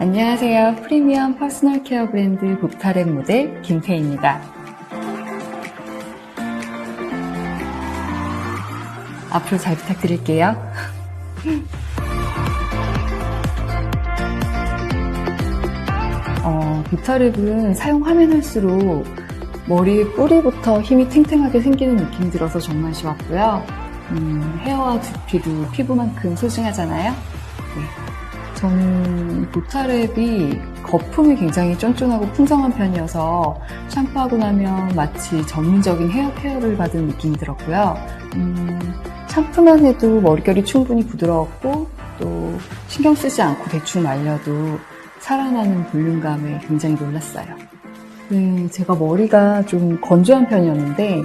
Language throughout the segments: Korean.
안녕하세요. 프리미엄 퍼스널 케어 브랜드 북타랩 모델 김태입니다. 앞으로 잘 부탁드릴게요. 어, 뷰타랩은 사용하면 할수록 머리 뿌리부터 힘이 탱탱하게 생기는 느낌이 들어서 정말 좋았고요. 음, 헤어와 두피도 피부만큼 소중하잖아요. 네. 저는 보타랩이 거품이 굉장히 쫀쫀하고 풍성한 편이어서 샴푸하고 나면 마치 전문적인 헤어 케어를 받은 느낌이 들었고요. 음, 샴푸만 해도 머릿결이 충분히 부드러웠고 또 신경 쓰지 않고 대충 말려도 살아나는 볼륨감에 굉장히 놀랐어요. 네, 제가 머리가 좀 건조한 편이었는데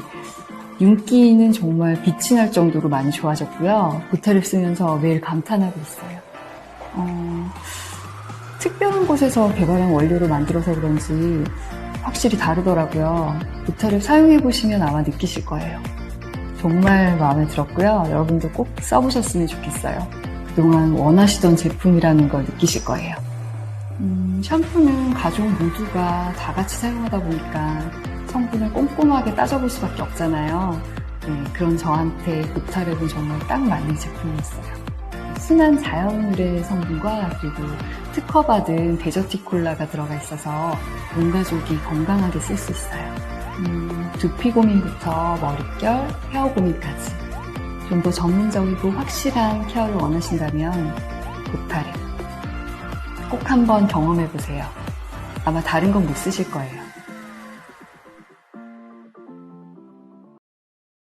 윤기는 정말 빛이 날 정도로 많이 좋아졌고요. 보타를 쓰면서 매일 감탄하고 있어요. 어, 특별한 곳에서 개발한 원료로 만들어서 그런지 확실히 다르더라고요. 보타를 사용해 보시면 아마 느끼실 거예요. 정말 마음에 들었고요. 여러분도 꼭 써보셨으면 좋겠어요. 그동안 원하시던 제품이라는 걸 느끼실 거예요. 음, 샴푸는 가족 모두가 다 같이 사용하다 보니까 성분을 꼼꼼하게 따져볼 수밖에 없잖아요. 네, 그런 저한테 보타랩은 정말 딱 맞는 제품이었어요. 순한 자연유래 성분과 그리고 특허받은 데저티 콜라가 들어가 있어서 온 가족이 건강하게 쓸 수 있어요. 음, 두피 고민부터 머릿결, 헤어 고민까지 좀 더 전문적이고 확실한 케어를 원하신다면 보타랩 꼭 한번 경험해 보세요. 아마 다른 건 못 쓰실 거예요.